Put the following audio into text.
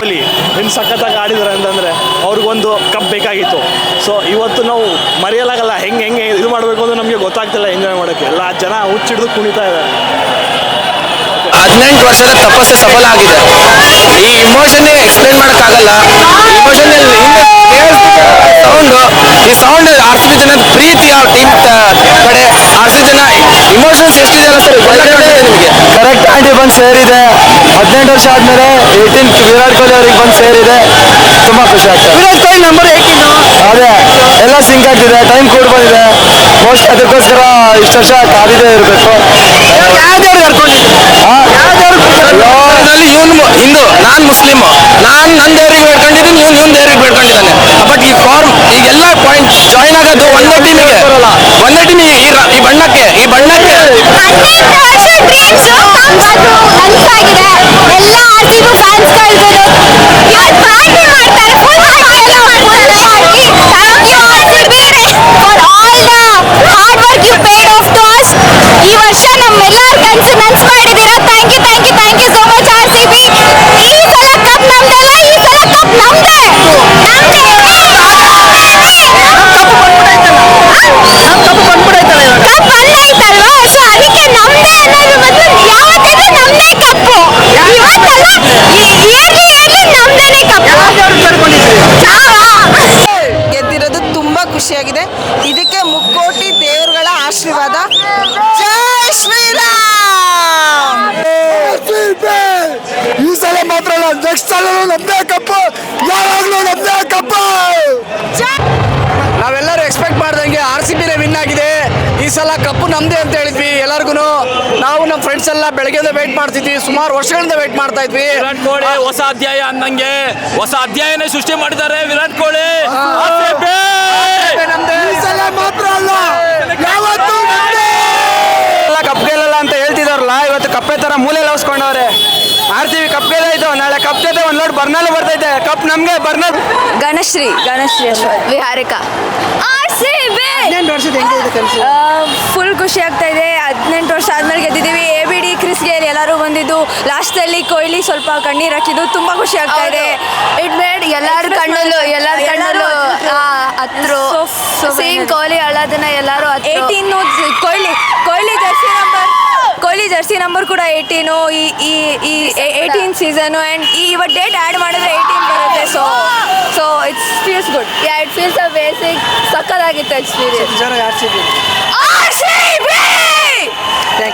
ಅಷ್ಟೊಂದು ಸಖತ್ತಾಗಿ ಆಡಿದ್ದಾರೆ ಅಂತಂದರೆ ಅವ್ರಿಗೊಂದು ಕಪ್ ಬೇಕಾಗಿತ್ತು. ಸೊ ಇವತ್ತು ನಾವು ಮರೆಯಲಾಗಲ್ಲ, ಹೆಂಗೆ ಹೆಂಗೆ ಇದು ಮಾಡಬೇಕು ಅಂತ ನಮಗೆ ಗೊತ್ತಾಗ್ತಿಲ್ಲ ಎಂಜಾಯ್ ಮಾಡೋಕ್ಕೆ. ಎಲ್ಲ ಜನ ಹುಚ್ಚಿಡ್ದು ಕುಣಿತಾ ಇದ್ದಾರೆ ಹದಿನೆಂಟು ವರ್ಷದ ತಪಸ್ಸು ಸಫಲ ಆಗಿದೆ. ಈ ಇಮೋಷನ್ ಎಕ್ಸ್ಪ್ಲೈನ್ ಮಾಡೋಕ್ಕಾಗಲ್ಲ. ಇಮೋಷನ್ ಸೌಂಡ್ ಈ ಸೌಂಡ್ ಆರ್ ಬಿ ಜನದ ಪ್ರೀತಿ ಆ ಟೀಮ್ ಕಡೆ. ಆರ್ ಸಿ ಜನ ಇಮೋಷನ್ಸ್ ಎಷ್ಟಿದೆಯಲ್ಲ ಸರ್ ನಿಮಗೆ. ಕರೆಕ್ಟ್ ಆಗಿ ಬಂದು ಸೇರಿದೆ. ಹದಿನೆಂಟು ವರ್ಷ ಆದ್ಮೇಲೆ ಏಯ್ಟೀನ್ ವಿರಾಟ್ ಕೊಹ್ಲಿ ಅವ್ರಿಗೆ ಬಂದು ಸೇರಿದೆ. ತುಂಬಾ ಖುಷಿ ಆಗ್ತದೆ ವಿರಾಟ್ ಕೊಹ್ಲಿ ನಂಬರ್ ಏಯ್ಟೀನು ಅದೇ ಎಲ್ಲ ಸಿಂಕ್ ಆಗ್ತಿದೆ ಟೈಮ್ ಕೂಡ ಬಂದಿದೆ. ಮೋಸ್ಟ್ ಅದಕ್ಕೋಸ್ಕರ ಇಷ್ಟು ವರ್ಷ ಕಾದಿದೆ ಇರಬೇಕು. ಇವನು ಹಿಂದೂ ನಾನ್ ಮುಸ್ಲಿಮ್. ನಾನ್ ನನ್ನ ದೇವರಿಗೆ ಬೇಡ್ಕೊಂಡಿದ್ದೀನಿ ಇವ್ನು ಇವ್ನ ದೇವರಿಗೆ ಬೇಡ್ಕೊಂಡಿದ್ದಾನೆ. ಬಟ್ ಈ ಫಾರ್ಮ್ ಈಗ ಎಲ್ಲ ಪಾಯಿಂಟ್ ಜಾಯಿನ್ ಆಗೋದು ಒಂದೇ ಟೀಮಿಗೆ ಒಂದೇ ಟೀಮ್ ಈ ಬಣ್ಣಕ್ಕೆ ಈ ಬಣ್ಣಕ್ಕೆ ಹದಿನೆಂಟು ವರ್ಷ ಡ್ರೀಮ್ಸ್ ಅದು ನನಸಾಗಿದೆ ಎಲ್ಲ ಆರ್ ಸಿ ಬಿ ಫ್ಯಾನ್ಸ್ಗಳಿಗೂ ಇವತ್ತು ಪಾರ್ಟಿ ಮಾಡ್ತಾರೆ ಫುಲ್ ಪಾರ್ಟಿ ಎಲ್ಲ ಮಾಡ್ತಾರೆ party thank you R C B for all the hard work you paid off to us ಈ ವರ್ಷ ನಮ್ಮೆಲ್ಲರ ಕನಸು ನನ್ಸ್ ಮಾಡಿದ್ದೀರಾ thank you thank you thank you so much R C B ಈ ಸಲ ಕಪ್ ನಮ್ದಲ್ಲ ಈ ಸಲ ಕಪ್ ನಮ್ದೇ ಕಪ್ ಬಂದೈತಲ್ವಾ ಸೊ ಅದಕ್ಕೆ ನಮ್ದೇ ಅನ್ನೋದು ಮೊದಲು ಯಾವತ್ತಿಗೂ ನಮ್ದೇ ತಪ್ಪು ಇವತ್ತಲ್ಲ ಇಯರ್ಲಿ ನಮ್ದೇನೆ ಕಪ್ಪು. ಗೆದ್ದಿರೋದು ತುಂಬಾ ಖುಷಿಯಾಗಿದೆ. ಇದಕ್ಕೆ ಮುಕ್ಕೋಟಿ ದೇವರುಗಳ ಆಶೀರ್ವಾದ. ಜೈ ಶ್ರೀರಾಮ್! ಈ ಸಲ ಮಾತ್ರ ಅಲ್ಲ ನೆಕ್ಸ್ಟ್ ಸಲ ನಮ್ದೇ ಕಪ್ ಯಾವಾಗಲೂ ನಮ್ದೇ ಕಪ್ ನಾವೆಲ್ಲರೂ ಎಕ್ಸ್ಪೆಕ್ಟ್ ಮಾಡ್ದಂಗೆ ಆರ್ ಸಿ ಬಿನೇ ವಿನ್ ಆಗಿದೆ. ಈ ಸಲ ಕಪ್ಪು ನಮ್ದೇ ಅಂತ ಹೇಳಿದ್ವಿ. ಎಲ್ಲರಿಗೂ ನಾವು ನಮ್ಮ ಫ್ರೆಂಡ್ಸ್ ಎಲ್ಲ ಬೆಳಗ್ಗೆಯಿಂದ ವೇಟ್ ಮಾಡ್ತಿದ್ವಿ. ಸುಮಾರು ವರ್ಷಗಳಿಂದ ವೆಯ್ಟ್ ಮಾಡ್ತಾ ಇದ್ವಿ. ವಿರಾಟ್ ಕೊಹ್ಲಿ ಹೊಸ ಅಧ್ಯಾಯ ಅಂದಂಗೆ ಹೊಸ ಅಧ್ಯಾಯನೇ ಸೃಷ್ಟಿ ಮಾಡಿದ್ದಾರೆ ವಿರಾಟ್ ಕೊಹ್ಲಿ. ಮಾತ್ರ ಅಲ್ಲ ಕಪ್ ಗೆಲ್ಲಲ್ಲ ಅಂತ ಹೇಳ್ತಿದಾರಲ್ಲ ಇವತ್ತು ಕಪ್ಪೆ ತರ ಮೂಲೆ ಲವಸ್ಕೊಂಡವ್ರೆ. ಆರ್ತಿವಿ ಕಪ್ ನಾಳೆ ಕಪ್ ಜೊತೆ ಒಂದ್ ಲೋಡ್ ಬರ್ನಲ್ ಬರ್ತೈತೆ. ಕಪ್ ನಮ್ಗೆ ಬರ್ನಲ್. ಗಣಶ್ರೀ ಗಣಶ್ರೀ ವಿಹಾರಿಕಾ. ಫುಲ್ ಖುಷಿ ಆಗ್ತಾ ಇದೆ. ಹದಿನೆಂಟು ವರ್ಷ ಆದ್ಮೇಲೆ ಗೆದ್ದಿದ್ದೀವಿ. A B D Chris Gayle ಎಲ್ಲರೂ ಬಂದಿದ್ದು. ಲಾಸ್ಟಲ್ಲಿ ಕೊಹ್ಲಿ ಸ್ವಲ್ಪ ಕಣ್ಣೀರು ಹಾಕಿದ್ದು. ತುಂಬಾ ಖುಷಿ ಆಗ್ತಾ ಇದೆ. ಇಟ್ ಮೇಡ್ ಎಲ್ಲರ ಕಣ್ಣಲ್ಲೂ ಎಲ್ಲರ ಕಣ್ಣಲ್ಲೂ ಹತ್ರ ಸೇಮ್ ಕೊಹ್ಲಿ ಅಳೋದನ್ನ ಎಲ್ಲರೂ eighteen Kohli Kohli jersey number Kohli jersey number ಕೂಡ ಏಯ್ಟೀನು ಈ ಈ ಈ ಏಯ್ಟೀನ್ ಸೀಸನು ಆ್ಯಂಡ್ ಈ ಇವತ್ತು ಡೇಟ್ ಆ್ಯಡ್ ಮಾಡಿದ್ರೆ ಏಯ್ಟೀನ್ ಬರುತ್ತೆ so so it's feels good yeah it feels a basic ಸಕ್ಕದಾಗಿತ್ತು experience